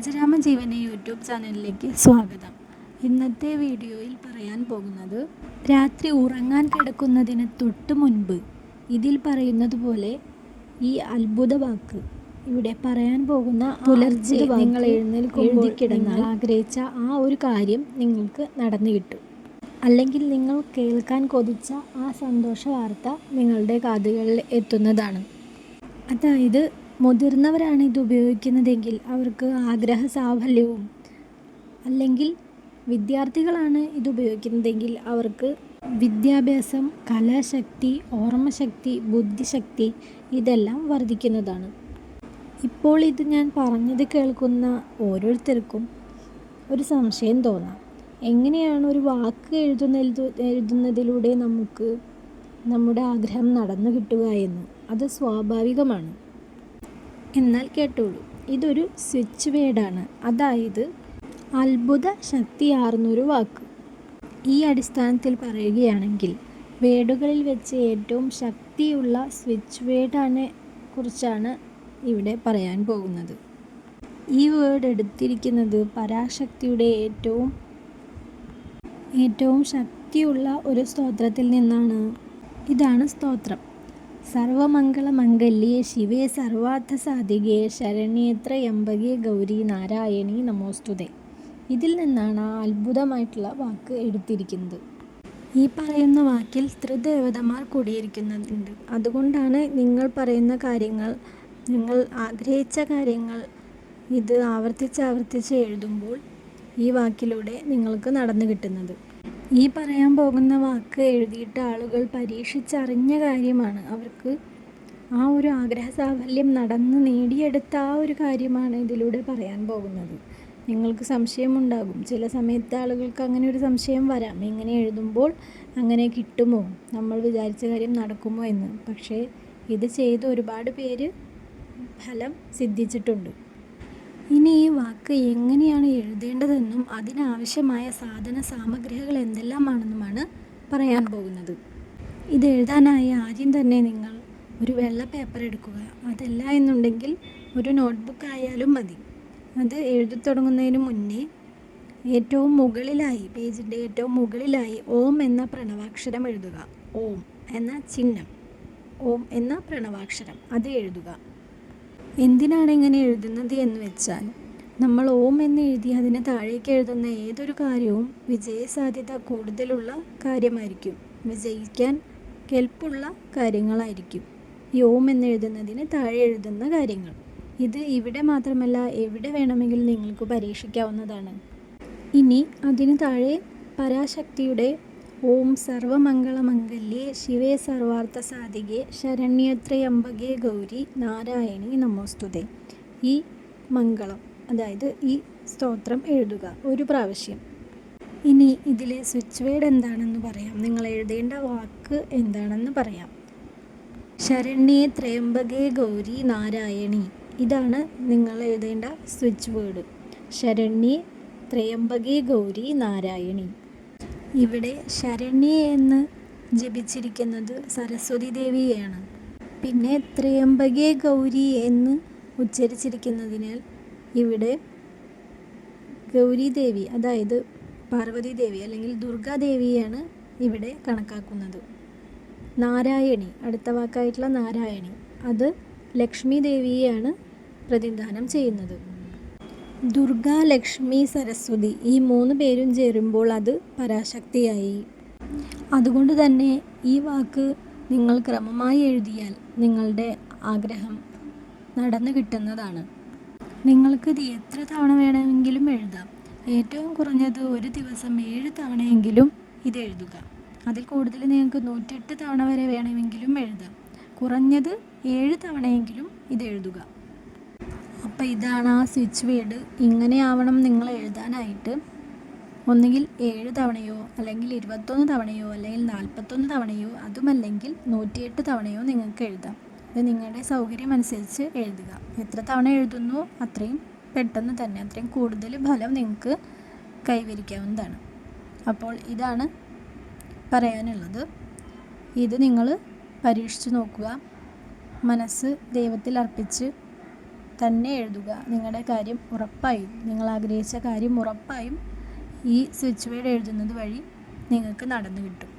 പഞ്ചരാമ ജീവന യൂട്യൂബ് ചാനലിലേക്ക് സ്വാഗതം. ഇന്നത്തെ വീഡിയോയിൽ പറയാൻ പോകുന്നത് രാത്രി ഉറങ്ങാൻ കിടക്കുന്നതിന് തൊട്ട് മുൻപ്. ഇതിൽ പറയുന്നത് പോലെ ഈ അത്ഭുത വാക്ക് ഇവിടെ പറയാൻ പോകുന്ന പുലർച്ചെ നിങ്ങൾ എഴുന്നേൽക്കുമ്പോൾ ആഗ്രഹിച്ച ആ ഒരു കാര്യം നിങ്ങൾക്ക് നടന്നു കിട്ടും. അല്ലെങ്കിൽ നിങ്ങൾ കേൾക്കാൻ കൊതിച്ച ആ സന്തോഷ വാർത്ത നിങ്ങളുടെ കാതുകളിൽ എത്തുന്നതാണ്. അതായത് മുതിർന്നവരാണ് ഇത് ഉപയോഗിക്കുന്നതെങ്കിൽ അവർക്ക് ആഗ്രഹ സാഫല്യവും അല്ലെങ്കിൽ വിദ്യാർത്ഥികളാണ് ഇത് ഉപയോഗിക്കുന്നതെങ്കിൽ അവർക്ക് വിദ്യാഭ്യാസം കലാശക്തി ഓർമ്മശക്തി ബുദ്ധിശക്തി ഇതെല്ലാം വർദ്ധിക്കുന്നതാണ്. ഇപ്പോൾ ഇത് ഞാൻ പറഞ്ഞത് കേൾക്കുന്ന ഓരോരുത്തർക്കും ഒരു സംശയം തോന്നാം. എങ്ങനെയാണ് ഒരു വാക്ക് എഴുതുന്ന എഴുതുന്നതിലൂടെ നമുക്ക് നമ്മുടെ ആഗ്രഹം നടന്നു കിട്ടുക എന്ന്? അത് സ്വാഭാവികമാണ്. എന്നാൽ കേട്ടോളൂ. ഇതൊരു സ്വിച്ച് വേഡാണ് അതായത് അത്ഭുത ശക്തിയാർന്നൊരു വാക്ക്. ഈ അടിസ്ഥാനത്തിൽ പറയുകയാണെങ്കിൽ വേഡുകളിൽ വെച്ച് ഏറ്റവും ശക്തിയുള്ള സ്വിച്ച് വേർഡാണ് കുറിച്ചാണ് ഇവിടെ പറയാൻ പോകുന്നത്. ഈ വേർഡ് എടുത്തിരിക്കുന്നത് പരാശക്തിയുടെ ഏറ്റവും ഏറ്റവും ശക്തിയുള്ള ഒരു സ്തോത്രത്തിൽ നിന്നാണ്. ഇതാണ് സ്തോത്രം. സർവമംഗളമംഗല്യേ ശിവേ സർവാർത്ഥസാധികേ ശരണ്യേത്ര ഗൗരി നാരായണി നമോസ്തുതേ. ഇതിൽ നിന്നാണ് ആ അത്ഭുതമായിട്ടുള്ള വാക്ക് എടുത്തിരിക്കുന്നത്. ഈ പറയുന്ന വാക്കിൽ ത്രിദേവതമാർ കൂടിയിരിക്കുന്നുണ്ട്. അതുകൊണ്ടാണ് നിങ്ങൾ പറയുന്ന കാര്യങ്ങൾ നിങ്ങൾ ആഗ്രഹിച്ച കാര്യങ്ങൾ ഇത് ആവർത്തിച്ച് ആവർത്തിച്ച് എഴുതുമ്പോൾ ഈ വാക്കിലൂടെ നിങ്ങൾക്ക് നടന്നു കിട്ടുന്നത്. ഈ പറയാൻ പോകുന്ന വാക്ക് എഴുതിയിട്ട് ആളുകൾ പരീക്ഷിച്ചറിഞ്ഞ കാര്യമാണ്. അവർക്ക് ആ ഒരു ആഗ്രഹ സാഫല്യം നടന്ന് നേടിയെടുത്ത ആ ഒരു കാര്യമാണ് ഇതിലൂടെ പറയാൻ പോകുന്നത്. നിങ്ങൾക്ക് സംശയമുണ്ടാകും. ചില സമയത്ത് ആളുകൾക്ക് അങ്ങനെ ഒരു സംശയം വരാം. ഇങ്ങനെ എഴുതുമ്പോൾ അങ്ങനെ കിട്ടുമോ? നമ്മൾ വിചാരിച്ച കാര്യം നടക്കുമോ എന്ന്. പക്ഷേ ഇത് ചെയ്ത് ഒരുപാട് പേര് ഫലം സിദ്ധിച്ചിട്ടുണ്ട്. ഇനി ഈ വാക്ക് എങ്ങനെയാണ് എഴുതേണ്ടതെന്നും അതിനാവശ്യമായ സാധന സാമഗ്രികൾ എന്തെല്ലാമാണെന്നുമാണ് പറയാൻ പോകുന്നത്. ഇത് എഴുതാനായി ആദ്യം തന്നെ നിങ്ങൾ ഒരു വെള്ള പേപ്പർ എടുക്കുക. അതല്ല എന്നുണ്ടെങ്കിൽ ഒരു നോട്ട്ബുക്ക് ആയാലും മതി. അത് എഴുതി തുടങ്ങുന്നതിന് മുന്നേ ഏറ്റവും മുകളിലായി പേജിന്റെ ഏറ്റവും മുകളിലായി ഓം എന്ന പ്രണവാക്ഷരം എഴുതുക. ഓം എന്ന ചിഹ്നം. ഓം എന്ന പ്രണവാക്ഷരം. അത് എഴുതുക. എന്തിനാണ് ഇങ്ങനെ എഴുതുന്നത് എന്ന് വെച്ചാൽ നമ്മൾ ഓം എന്ന് എഴുതി അതിന് താഴേക്ക് എഴുതുന്ന ഏതൊരു കാര്യവും വിജയസാധ്യത കൂടുതലുള്ള കാര്യമായിരിക്കും. വിജയിക്കാൻ കെൽപ്പുള്ള കാര്യങ്ങളായിരിക്കും ഈ ഓം എന്ന് എഴുതുന്നതിന് താഴെ എഴുതുന്ന കാര്യങ്ങൾ. ഇത് ഇവിടെ മാത്രമല്ല എവിടെ വേണമെങ്കിലും നിങ്ങൾക്ക് പരീക്ഷിക്കാവുന്നതാണ്. ഇനി അതിന് താഴെ പരാശക്തിയുടെ ഓം സർവമംഗളമംഗല്യേ ശിവേ സർവാർത്ഥ സാധികേ ശരണ്യത്രയംബകേ ഗൗരി നാരായണി നമോസ്തുതേ. ഈ മംഗളം അതായത് ഈ സ്തോത്രം എഴുതുക ഒരു പ്രാവശ്യം. ഇനി ഇതിലെ സ്വിച്ച് വേർഡ് എന്താണെന്ന് പറയാം. നിങ്ങൾ എഴുതേണ്ട വാക്ക് എന്താണെന്ന് പറയാം. ശരണ്യേ ത്രയംബകേ ഗൗരി നാരായണി. ഇതാണ് നിങ്ങൾ എഴുതേണ്ട സ്വിച്ച് വേർഡ്. ശരണ്യേ ത്രയംബകേ ഗൗരി നാരായണി. ഇവിടെ ശരണ്യ എന്ന് ജപിച്ചിരിക്കുന്നത് സരസ്വതി ദേവിയെയാണ്. പിന്നെ ത്രയംബകെ ഗൗരി എന്ന് ഉച്ചരിച്ചിരിക്കുന്നതിനാൽ ഇവിടെ ഗൗരി ദേവി അതായത് പാർവതി ദേവി അല്ലെങ്കിൽ ദുർഗാദേവിയാണ് ഇവിടെ കണക്കാക്കുന്നത്. നാരായണി അടുത്ത വാക്കായിട്ടുള്ള നാരായണി അത് ലക്ഷ്മി ദേവിയെയാണ് പ്രതിനിധാനം ചെയ്യുന്നത്. ദുർഗ ലക്ഷ്മി സരസ്വതി ഈ മൂന്ന് പേരും ചേരുമ്പോൾ അത് പരാശക്തിയായി. അതുകൊണ്ട് തന്നെ ഈ വാക്ക് നിങ്ങൾ ക്രമമായി എഴുതിയാൽ നിങ്ങളുടെ ആഗ്രഹം നടന്നു കിട്ടുന്നതാണ്. നിങ്ങൾക്കിത് എത്ര തവണ വേണമെങ്കിലും എഴുതാം. ഏറ്റവും കുറഞ്ഞത് ഒരു ദിവസം ഏഴ് തവണയെങ്കിലും ഇത് എഴുതുക. അതിൽ കൂടുതൽ നിങ്ങൾക്ക് നൂറ്റെട്ട് തവണ വരെ വേണമെങ്കിലും എഴുതാം. കുറഞ്ഞത് ഏഴ് തവണയെങ്കിലും ഇത് എഴുതുക. അപ്പോൾ ഇതാണ് ആ സ്വിച്ച് വേർഡ് ഇങ്ങനെ ആവണം നിങ്ങൾ എഴുതാനായിട്ട്. ഒന്നുകിൽ ഏഴ് തവണയോ അല്ലെങ്കിൽ ഇരുപത്തൊന്ന് തവണയോ അല്ലെങ്കിൽ നാൽപ്പത്തൊന്ന് തവണയോ അതുമല്ലെങ്കിൽ നൂറ്റിയെട്ട് തവണയോ നിങ്ങൾക്ക് എഴുതാം. ഇത് നിങ്ങളുടെ സൗകര്യം അനുസരിച്ച് എഴുതുക. എത്ര തവണ എഴുതുന്നു? അത്രയും പെട്ടെന്ന് തന്നെ അത്രയും കൂടുതൽ ഫലം നിങ്ങൾക്ക് കൈവരിക്കാവുന്നതാണ്. അപ്പോൾ ഇതാണ് പറയാനുള്ളത്. ഇത് നിങ്ങൾ പരീക്ഷിച്ച് നോക്കുക. മനസ്സ് ദൈവത്തിൽ അർപ്പിച്ച് തന്നെ എഴുതുക. നിങ്ങളുടെ കാര്യം ഉറപ്പായും നിങ്ങൾ ആഗ്രഹിച്ച കാര്യം ഉറപ്പായും ഈ സ്വിച്ച് വേർഡ് എഴുതുന്നത് വഴി നിങ്ങൾക്ക് നടന്നു കിട്ടും.